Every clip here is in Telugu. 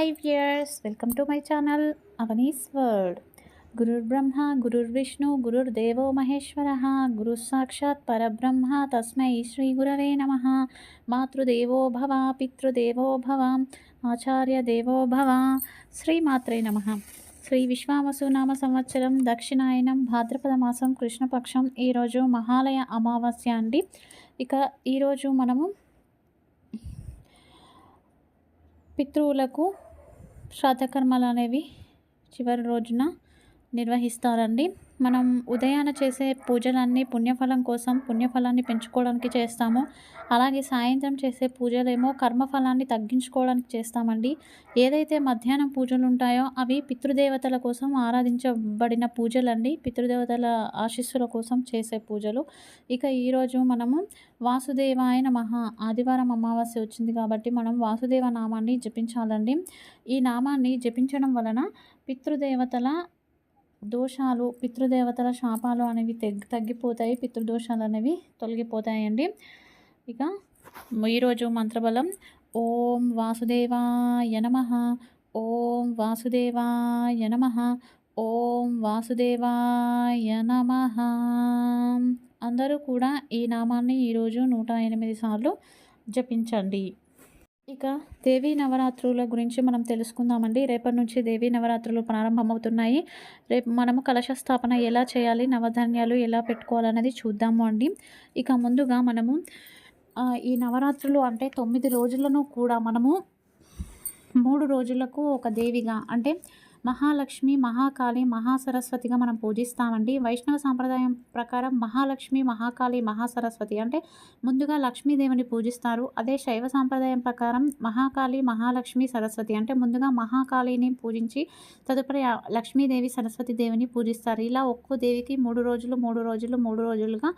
Hi viewers welcome to my channel Avani's world గురుర్ బ్రహ్మ గురుర్ విష్ణు గురుర్ దేవో మహేశ్వర గురు సాక్షాత్ పరబ్రహ్మ తస్మై శ్రీ గురవే నమ మాతృదేవో భవ పితృదేవో భవ ఆచార్య దేవో భవ శ్రీమాత్రే నమ శ్రీ విశ్వావసు నామ సంవత్సరం దక్షిణాయనం భాద్రపద మాసం కృష్ణపక్షం ఈరోజు మహాలయ అమావాస్య అండి. ఇక ఈరోజు మనము పితృవులకు శ్రాద్ధకర్మలు అనేవి చివరి రోజున నిర్వహిస్తారండి. మనం ఉదయాన చేసే పూజలన్నీ పుణ్యఫలం కోసం పుణ్యఫలాన్ని పెంచుకోవడానికి చేస్తాము. అలాగే సాయంత్రం చేసే పూజలేమో కర్మఫలాన్ని తగ్గించుకోవడానికి చేస్తామండి. ఏదైతే మధ్యాహ్నం పూజలు ఉంటాయో అవి పితృదేవతల కోసం ఆరాధించబడిన పూజలండి. పితృదేవతల ఆశీస్సుల కోసం చేసే పూజలు. ఇక ఈరోజు మనము వాసుదేవాయన మహా ఆదివారం అమావాస్య వచ్చింది కాబట్టి మనం వాసుదేవ నామాన్ని జపించాలండి. ఈ నామాన్ని జపించడం వలన పితృదేవతల దోషాలు పితృదేవతల శాపాలు అనేవి తగ్గి తగ్గిపోతాయి. పితృదోషాలు అనేవి తొలగిపోతాయండి. ఇక ఈరోజు మంత్రబలం. ఓం వాసుదేవాయ నమ. ఓం వాసుదేవాయ నమ. ఓం వాసుదేవాయ నమ. అందరూ కూడా ఈ నామాన్ని ఈరోజు నూట ఎనిమిది సార్లు జపించండి. ఇక దేవీ నవరాత్రుల గురించి మనం తెలుసుకుందామండి. రేపటి నుంచి దేవీ నవరాత్రులు ప్రారంభమవుతున్నాయి. రేపు మనము కలశ స్థాపన ఎలా చేయాలి నవధాన్యాలు ఎలా పెట్టుకోవాలనేది చూద్దాము అండి. ఇక ముందుగా మనము ఈ నవరాత్రులు అంటే తొమ్మిది రోజులను కూడా మనము మూడు రోజులకు ఒక దేవిగా అంటే మహాలక్ష్మి మహాకాళి మహాసరస్వతిగా మనం పూజిస్తామండి. వైష్ణవ సాంప్రదాయం ప్రకారం మహాలక్ష్మి మహాకాళి మహాసరస్వతి అంటే ముందుగా లక్ష్మీదేవిని పూజిస్తారు. అదే శైవ సాంప్రదాయం ప్రకారం మహాకాళి మహాలక్ష్మి సరస్వతి అంటే ముందుగా మహాకాళిని పూజించి తదుపరి లక్ష్మీదేవి సరస్వతి దేవిని పూజిస్తారు. ఇలా ఒక్కో దేవికి మూడు రోజులు మూడు రోజులు మూడు రోజులుగా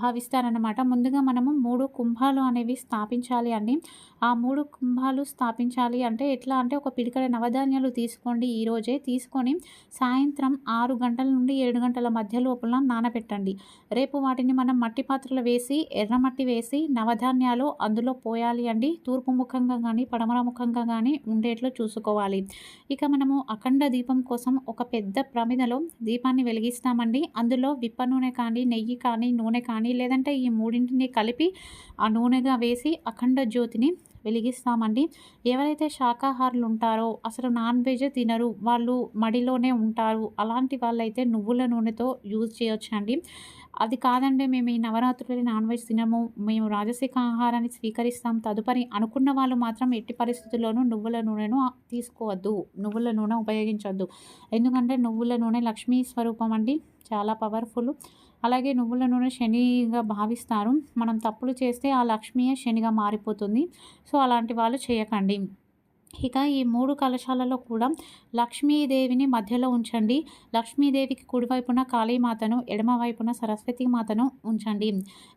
భావిస్తారనమాట ముందుగా మనము మూడు కుంభాలు అనేవి స్థాపించాలి అండి. ఆ మూడు కుంభాలు స్థాపించాలి అంటే ఎట్లా అంటే ఒక పిడికడ నవధాన్యాలు తీసుకోండి ఈరోజే తీసుకొని సాయంత్రం ఆరు గంటల నుండి ఏడు గంటల మధ్య లోపల నానబెట్టండి. రేపు వాటిని మనం మట్టి పాత్రలు వేసి ఎర్రమట్టి వేసి నవధాన్యాలు అందులో పోయాలి అండి. తూర్పు ముఖంగా కానీ పడమర ముఖంగా కానీ ఉండేట్లు చూసుకోవాలి. ఇక మనము అఖండ దీపం కోసం ఒక పెద్ద ప్రమిదలో దీపాన్ని వెలిగిస్తామండి. అందులో విప్ప నూనె కానీ నెయ్యి కానీ నూనె కానీ కానీ లేదంటే ఈ మూడింటిని కలిపి ఆ నూనెగా వేసి అఖండ జ్యోతిని వెలిగిస్తామండి. ఎవరైతే శాకాహారులు ఉంటారో అసలు నాన్ వెజ్ తినరు వాళ్ళు మడిలోనే ఉంటారు అలాంటి వాళ్ళైతే నువ్వుల నూనెతో యూజ్ చేయొచ్చండి. అది కాదండి మేము ఈ నవరాత్రులు నాన్ వెజ్ తినము మేము రాజసిక ఆహారాన్ని స్వీకరిస్తాం తదుపరి అనుకున్న వాళ్ళు మాత్రం ఎట్టి పరిస్థితుల్లోనూ నువ్వుల నూనెను తీసుకోవద్దు నువ్వుల నూనె ఉపయోగించవద్దు ఎందుకంటే నువ్వుల నూనె లక్ష్మీ స్వరూపం అండి చాలా పవర్ఫుల్. అలాగే నువ్వుల నూనె శనిగా భావిస్తారు. మనం తప్పులు చేస్తే ఆ లక్ష్మీయే శనిగా మారిపోతుంది. సో అలాంటి వాళ్ళు చేయకండి. ఇక ఈ మూడు కలశాలలో కూడా లక్ష్మీదేవిని మధ్యలో ఉంచండి. లక్ష్మీదేవికి కుడివైపున కాళీమాతను ఎడమవైపున సరస్వతి మాతను ఉంచండి.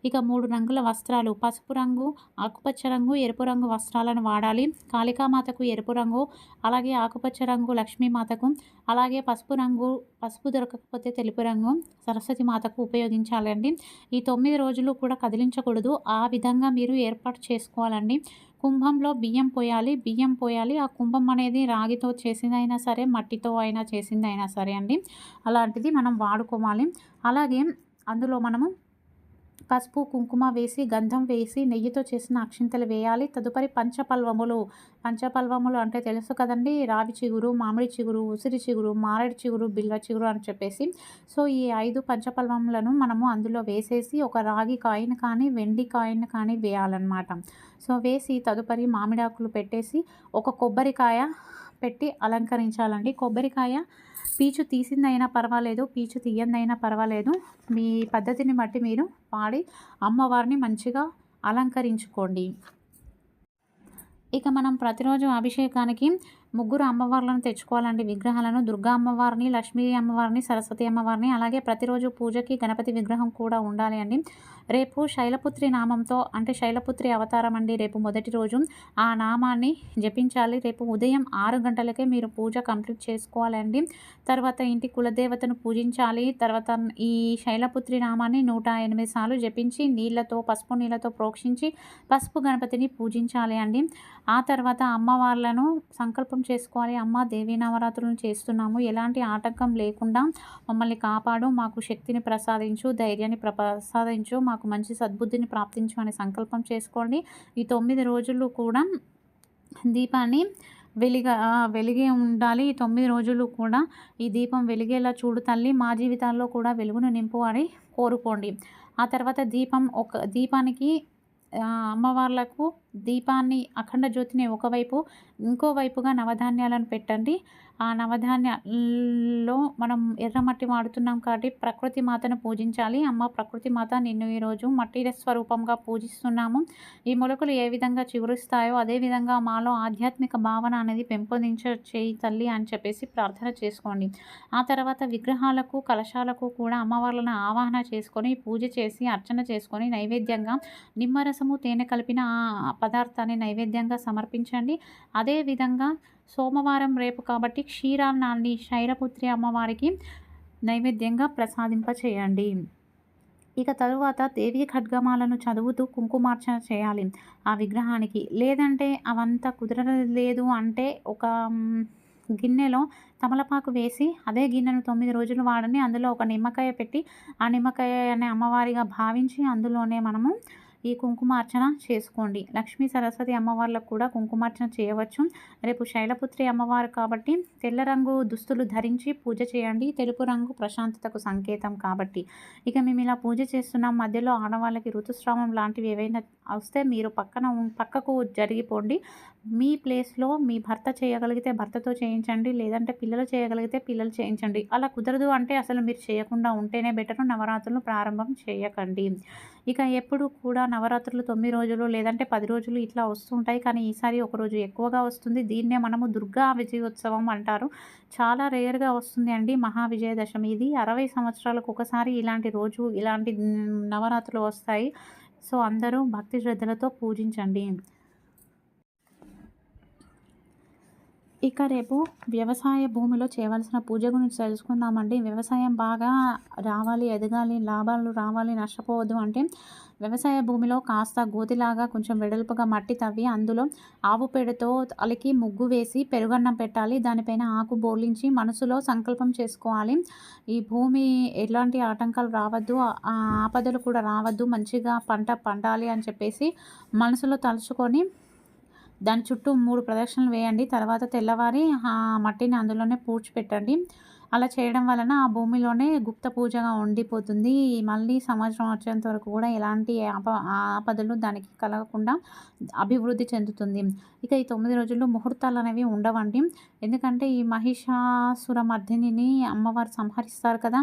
ఇక మూడు రంగుల వస్త్రాలు పసుపు రంగు ఆకుపచ్చ రంగు ఎరుపు రంగు వస్త్రాలను వాడాలి. కాళికామాతకు ఎరుపు రంగు అలాగే ఆకుపచ్చ రంగు లక్ష్మీమాతకు అలాగే పసుపు రంగు పసుపు దొరకకపోతే తెలుపు రంగు సరస్వతి మాతకు ఉపయోగించాలండి. ఈ తొమ్మిది రోజులు కూడా కదిలించకూడదు. ఆ విధంగా మీరు ఏర్పాటు చేసుకోవాలండి. కుంభంలో బియ్యం పోయాలి బియ్యం పోయాలి. ఆ కుంభం అనేది రాగితో చేసిందైనా సరే మట్టితో అయినా చేసిందైనా సరే అండి. అలాంటిది మనం వాడుకోవాలి. అలాగే అందులో మనము పసుపు కుంకుమ వేసి గంధం వేసి నెయ్యితో చేసిన అక్షింతలు వేయాలి. తదుపరి పంచపల్వములు. పంచపల్వములు అంటే తెలుసు కదండి? రావి చిగురు మామిడి చిగురు ఉసిరి చిగురు మారేడు చిగురు బిల్వ చిగురు అని చెప్పేసి. సో ఈ ఐదు పంచపల్వములను మనము అందులో వేసేసి ఒక రాగి కాయిన్ కానీ వెండి కాయిన్ కానీ వేయాలన్నమాట. సో వేసి తదుపరి మామిడాకులు పెట్టేసి ఒక కొబ్బరికాయ పెట్టి అలంకరించాలండి. కొబ్బరికాయ పీచు తీసిందైనా పర్వాలేదు పీచు తీయందైనా పర్వాలేదు. మీ పద్ధతిని బట్టి మీరు వాడి అమ్మవారిని మంచిగా అలంకరించుకోండి. ఇక మనం ప్రతిరోజు అభిషేకానికి ముగ్గురు అమ్మవార్లను తెచ్చుకోవాలండి. విగ్రహాలను దుర్గా అమ్మవారిని లక్ష్మీ అమ్మవారిని సరస్వతి అమ్మవారిని అలాగే ప్రతిరోజు పూజకి గణపతి విగ్రహం కూడా ఉండాలి అండి. రేపు శైలపుత్రి నామంతో అంటే శైలపుత్రి అవతారం అండి రేపు మొదటి రోజు. ఆ నామాన్ని జపించాలి. రేపు ఉదయం ఆరు గంటలకే మీరు పూజ కంప్లీట్ చేసుకోవాలండి తర్వాత ఇంటి కులదేవతను పూజించాలి. తర్వాత ఈ శైలపుత్రి నామాన్ని నూట ఎనిమిది సార్లు జపించి నీళ్ళతో పసుపు నీళ్ళతో ప్రోక్షించి పసుపు గణపతిని పూజించాలి అండి. ఆ తర్వాత అమ్మవార్లను సంకల్పం చేసుకోవాలి. అమ్మ దేవీ నవరాత్రులను చేస్తున్నాము. ఎలాంటి ఆటంకం లేకుండా మమ్మల్ని కాపాడు. మాకు శక్తిని ప్రసాదించు ధైర్యాన్ని ప్రసాదించు. మాకు మంచి సద్బుద్ధిని ప్రాప్తించు అనే సంకల్పం చేసుకోండి. ఈ తొమ్మిది రోజులు కూడా దీపాన్ని వెలిగ వెలిగే ఉండాలి. ఈ తొమ్మిది రోజులు కూడా ఈ దీపం వెలిగేలా చూడు తల్లి. మా జీవితాల్లో కూడా వెలుగును నింపు అని కోరుకోండి. ఆ తర్వాత దీపం ఒక దీపానికి అమ్మవార్లకు దీపాన్ని అఖండ జ్యోతిని ఒకవైపు ఇంకోవైపుగా నవధాన్యాలను పెట్టండి. ఆ నవధాన్యాల్లో మనం ఎర్రమట్టి వాడుతున్నాం కాబట్టి ప్రకృతి మాతను పూజించాలి. అమ్మ ప్రకృతి మాత నిన్ను ఈరోజు మట్టి స్వరూపంగా పూజిస్తున్నాము. ఈ మొలకలు ఏ విధంగా చిగురుస్తాయో అదేవిధంగా మాలో ఆధ్యాత్మిక భావన అనేది పెంపొందించ చేయి తల్లి అని చెప్పేసి ప్రార్థన చేసుకోండి. ఆ తర్వాత విగ్రహాలకు కలశాలకు కూడా అమ్మవార్లను ఆవాహన చేసుకొని పూజ చేసి అర్చన చేసుకొని నైవేద్యంగా నిమ్మరసము తేనె కలిపిన పదార్థాన్ని నైవేద్యంగా సమర్పించండి. అదేవిధంగా సోమవారం రేపు కాబట్టి క్షీరాన్నాన్ని శైరపుత్రి అమ్మవారికి నైవేద్యంగా ప్రసాదింప చేయండి ఇక తరువాత దేవి ఖడ్గమాలను చదువుతూ కుంకుమార్చన చేయాలి. ఆ విగ్రహానికి లేదంటే అవంతా కుదరలేదు అంటే ఒక గిన్నెలో తమలపాకు వేసి అదే గిన్నెను తొమ్మిది రోజులు వాడని అందులో ఒక నిమ్మకాయ పెట్టి ఆ నిమ్మకాయ అనే అమ్మవారిగా భావించి అందులోనే మనము ఈ కుంకుమార్చన చేసుకోండి. లక్ష్మీ సరస్వతి అమ్మవార్లకు కూడా కుంకుమార్చన చేయవచ్చు. రేపు శైలపుత్రి అమ్మవారు కాబట్టి తెల్ల రంగు దుస్తులు ధరించి పూజ చేయండి. తెలుపు రంగు ప్రశాంతతకు సంకేతం కాబట్టి. ఇక మేము ఇలా పూజ చేస్తున్నాం. మధ్యలో ఆడవాళ్ళకి ఋతుస్రావం లాంటివి ఏవైనా వస్తే మీరు పక్కన పక్కకు జరిగిపోండి. మీ ప్లేస్లో మీ భర్త చేయగలిగితే భర్తతో చేయించండి. లేదంటే పిల్లలు చేయగలిగితే పిల్లలు చేయించండి. అలా కుదరదు అంటే అసలు మీరు చేయకుండా ఉంటేనే బెటర్. నవరాత్రులు ప్రారంభం చేయకండి. ఇక ఎప్పుడు కూడా నవరాత్రులు తొమ్మిది రోజులు లేదంటే పది రోజులు ఇట్లా వస్తుంటాయి కానీ ఈసారి ఒకరోజు ఎక్కువగా వస్తుంది. దీన్నే మనము దుర్గా విజయోత్సవం అంటారు. చాలా రేర్గా వస్తుంది అండి మహావిజయదశమి ఇది అరవై సంవత్సరాలకు ఒకసారి ఇలాంటి రోజు ఇలాంటి నవరాత్రులు వస్తాయి. సో అందరూ భక్తి శ్రద్ధలతో పూజించండి. ఇక రేపు వ్యవసాయ భూమిలో చేయవలసిన పూజ గురించి తెలుసుకుందామండి. వ్యవసాయం బాగా రావాలి ఎదగాలి లాభాలు రావాలి నష్టపోవద్దు అంటే వ్యవసాయ భూమిలో కాస్త గోతిలాగా కొంచెం వెడల్పుగా మట్టి తవ్వి అందులో ఆవు పేడతో అలికి ముగ్గు వేసి పెరుగన్నం పెట్టాలి. దానిపైన ఆకు బోర్లించి మనసులో సంకల్పం చేసుకోవాలి. ఈ భూమి ఎలాంటి ఆటంకాలు రావద్దు ఆపదలు కూడా రావద్దు. మంచిగా పంట పండాలి అని చెప్పేసి మనసులో తలుచుకొని దాని చుట్టూ మూడు ప్రదక్షిణలు వేయండి. తర్వాత తెల్లవారి మట్టిని అందులోనే పూడ్చిపెట్టండి. అలా చేయడం వలన ఆ భూమిలోనే గుప్త పూజగా ఉండిపోతుంది. మళ్ళీ సంవత్సరం వచ్చేంత వరకు కూడా ఎలాంటి ఆప ఆపదలు దానికి కలగకుండా అభివృద్ధి చెందుతుంది. ఇక ఈ తొమ్మిది రోజుల్లో ముహూర్తాలు అనేవి ఉండవండి. ఎందుకంటే ఈ మహిషాసుర మర్దిని అమ్మవారు సంహరిస్తారు కదా.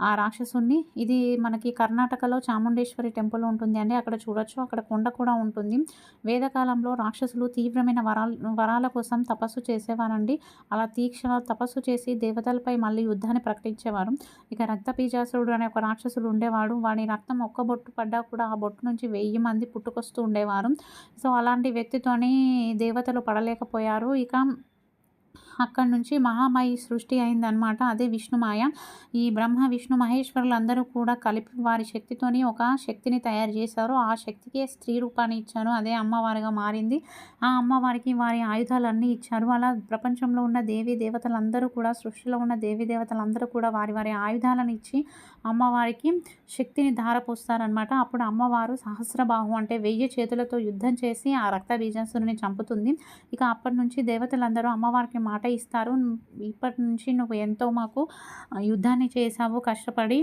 ఆ రాక్షసుని ఇది మనకి కర్ణాటకలో చాముండేశ్వరి టెంపుల్ ఉంటుంది అండి. అక్కడ చూడొచ్చు. అక్కడ కొండ కూడా ఉంటుంది. వేదకాలంలో రాక్షసులు తీవ్రమైన వరాల వరాల కోసం తపస్సు చేసేవారండి. అలా తీక్షణ తపస్సు చేసి దేవతలపై మళ్ళీ యుద్ధాన్ని ప్రకటించేవారు. ఇక రక్తపీజాసురుడు అనే ఒక రాక్షసుడు ఉండేవాడు. వాడి రక్తం ఒక్క బొట్టు పడ్డా కూడా ఆ బొట్టు నుంచి వెయ్యి మంది పుట్టుకొస్తూ ఉండేవారు. సో అలాంటి వ్యక్తితోని దేవతలు పడలేకపోయారు. ఇక అక్కడి నుంచి మహామాయి సృష్టి అయిందనమాట అదే విష్ణుమాయ. ఈ బ్రహ్మ విష్ణు మహేశ్వరులు అందరూ కూడా కలిపి వారి శక్తితోని ఒక శక్తిని తయారు చేశారు. ఆ శక్తికే స్త్రీ రూపాన్ని ఇచ్చారు. అదే అమ్మవారిగా మారింది. ఆ అమ్మవారికి వారి ఆయుధాలన్నీ ఇచ్చారు. అలా ప్రపంచంలో ఉన్న దేవీ దేవతలందరూ కూడా సృష్టిలో ఉన్న దేవీ దేవతలందరూ కూడా వారి వారి ఆయుధాలను ఇచ్చి అమ్మవారికి శక్తిని ధారపోస్తారనమాట అప్పుడు అమ్మవారు సహస్రబాహు అంటే వెయ్యి చేతులతో యుద్ధం చేసి ఆ రక్త బీజాసురుని చంపుతుంది. ఇక అప్పటి నుంచి దేవతలందరూ అమ్మవారికి మాట ఇస్తారు. ఇప్పటి నుంచి నువ్వు ఎంతో మాకు యుద్ధాన్ని చేశావు కష్టపడి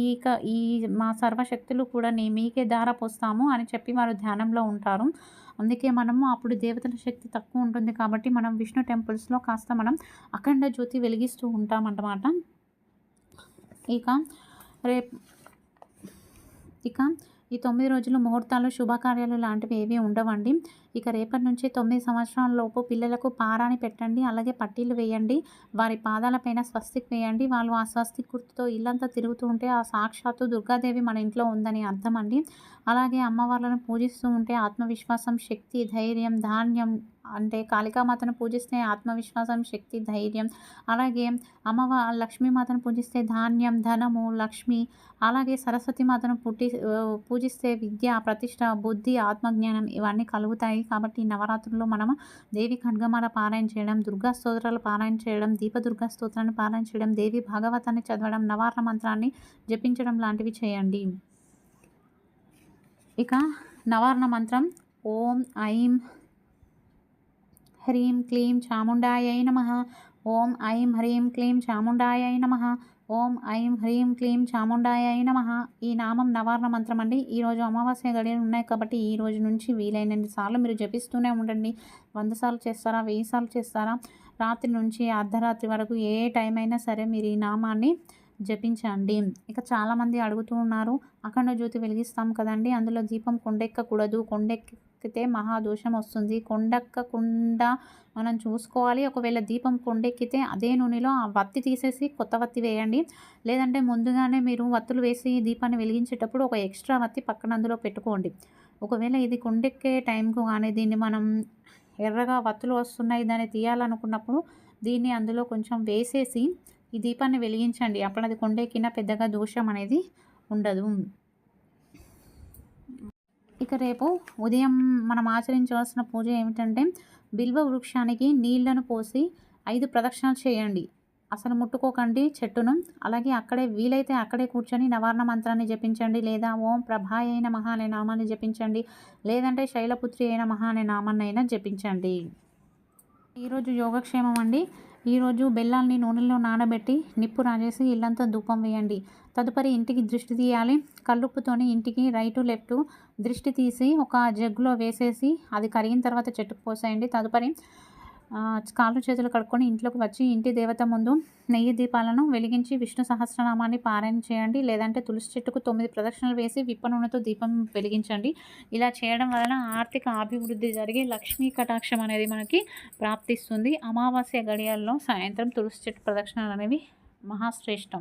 ఈక ఈ మా సర్వశక్తులు కూడా నీ మీకే పోస్తాము అని చెప్పి వారు ధ్యానంలో ఉంటారు. అందుకే మనము అప్పుడు దేవతల శక్తి తక్కువ ఉంటుంది కాబట్టి మనం విష్ణు టెంపుల్స్లో కాస్త మనం అఖండ జ్యోతి వెలిగిస్తూ ఉంటామన్నమాట. ఇక రేపు ఇక ఈ తొమ్మిది రోజులు ముహూర్తాలు శుభకార్యాలు లాంటివి ఏవి ఉండవండి. ఇక రేపటి నుంచి తొమ్మిది సంవత్సరాల లోపు పిల్లలకు పారాని పెట్టండి అలాగే పట్టీలు వేయండి వారి పాదాలపైన స్వస్తిక్ వేయండి. వాళ్ళు ఆ స్వస్తిక్ గుర్తుతో ఇల్లంతా తిరుగుతూ ఉంటే ఆ సాక్షాత్తు దుర్గాదేవి మన ఇంట్లో ఉందని అర్థం అండి. అలాగే అమ్మవార్లను పూజిస్తూ ఉంటే ఆత్మవిశ్వాసం శక్తి ధైర్యం ధాన్యం అంటే కాళికామాతను పూజిస్తే ఆత్మవిశ్వాసం శక్తి ధైర్యం అలాగే అమ్మవ లక్ష్మీమాతను పూజిస్తే ధాన్యం ధనము లక్ష్మి అలాగే సరస్వతి మాతను పుట్టి పూజిస్తే విద్య ప్రతిష్ట బుద్ధి ఆత్మజ్ఞానం ఇవన్నీ కలుగుతాయి. కాబట్టి నవరాత్రుల్లో మనము దేవి ఖడ్గమాల పారాయణ చేయడం దుర్గా స్తోత్రాలు పారాయణ చేయడం దీపదుర్గా స్తోత్రాన్ని పారాయణ చేయడం దేవి భాగవతాన్ని చదవడం నవారణ మంత్రాన్ని జపించడం లాంటివి చేయండి. ఇక నవారణ మంత్రం ఓం ఐం హ్రీం క్లీం చాముండాయ నమ. ఓం ఐం హ్రీం క్లీం చాముండాయ నమ. ఓం ఐం హ్రీం క్లీం చాముండాయ నమ. ఈ నామం నవారణ మంత్రం అండి. ఈరోజు అమావాస్య గడియలు ఉన్నాయి కాబట్టి ఈ రోజు నుంచి వీలైనన్ని సార్లు మీరు జపిస్తూనే ఉండండి. వంద సార్లు చేస్తారా? వెయ్యి సార్లు చేస్తారా? రాత్రి నుంచి అర్ధరాత్రి వరకు ఏ టైం అయినా సరే మీరు ఈ నామాన్ని జపించండి. ఇక చాలామంది అడుగుతూ ఉన్నారు అఖండ జ్యోతి వెలిగిస్తాం కదండి అందులో దీపం కొండెక్కకూడదు కుండెక్కితే మహాదోషం వస్తుంది. కొండెక్కకుండా మనం చూసుకోవాలి. ఒకవేళ దీపం కొండెక్కితే అదే నూనెలో ఆ వత్తి తీసేసి కొత్త వత్తి వేయండి. లేదంటే ముందుగానే మీరు వత్తులు వేసి దీపాన్ని వెలిగించేటప్పుడు ఒక ఎక్స్ట్రా వత్తి పక్కన అందులో పెట్టుకోండి. ఒకవేళ ఇది కొండెక్కే టైంకు కానీ దీన్ని మనం ఎర్రగా వత్తులు వస్తున్నాయి దాన్ని తీయాలనుకున్నప్పుడు దీన్ని అందులో కొంచెం వేసేసి ఈ దీపాన్ని వెలిగించండి. అప్పుడు అది కొండెక్కిన పెద్దగా దోషం అనేది ఉండదు. ఇక రేపు ఉదయం మనం ఆచరించవలసిన పూజ ఏమిటంటే బిల్వ వృక్షానికి నీళ్ళను పోసి ఐదు ప్రదక్షిణలు చేయండి. అసలు ముట్టుకోకండి చెట్టును. అలాగే అక్కడే వీలైతే అక్కడే కూర్చొని నవారణ మంత్రాన్ని జపించండి. లేదా ఓం ప్రభాయ అయిన మహా అనే నామాన్ని జపించండి. లేదంటే శైలపుత్రి అయిన మహా అనే నామాన్ని అయినా జపించండి. ఈరోజు యోగక్షేమం అండి. ఈరోజు బెల్లాన్ని నూనెలో నానబెట్టి నిప్పు రాజేసి ఇల్లంతా ధూపం వేయండి. తదుపరి ఇంటికి దృష్టి తీయాలి. కల్లుప్పుతోని ఇంటికి రైటు లెఫ్ట్ దృష్టి తీసి ఒక జగ్గులో వేసేసి అది కరిగిన తర్వాత చెట్టుకు పోసేయండి. తదుపరి కాళ్ళు చేతులు కడుక్కొని ఇంట్లోకి వచ్చి ఇంటి దేవత ముందు నెయ్యి దీపాలను వెలిగించి విష్ణు సహస్రనామాన్ని పారాయణ చేయండి. లేదంటే తులసి చెట్టుకు తొమ్మిది ప్రదక్షిణలు వేసి విప్ప నూనెతో దీపం వెలిగించండి. ఇలా చేయడం వలన ఆర్థిక అభివృద్ధి జరిగి లక్ష్మీ కటాక్షం అనేది మనకి ప్రాప్తిస్తుంది. అమావాస్య గడియాల్లో సాయంత్రం తులసి చెట్టు ప్రదక్షిణలు అనేవి మహాశ్రేష్టం.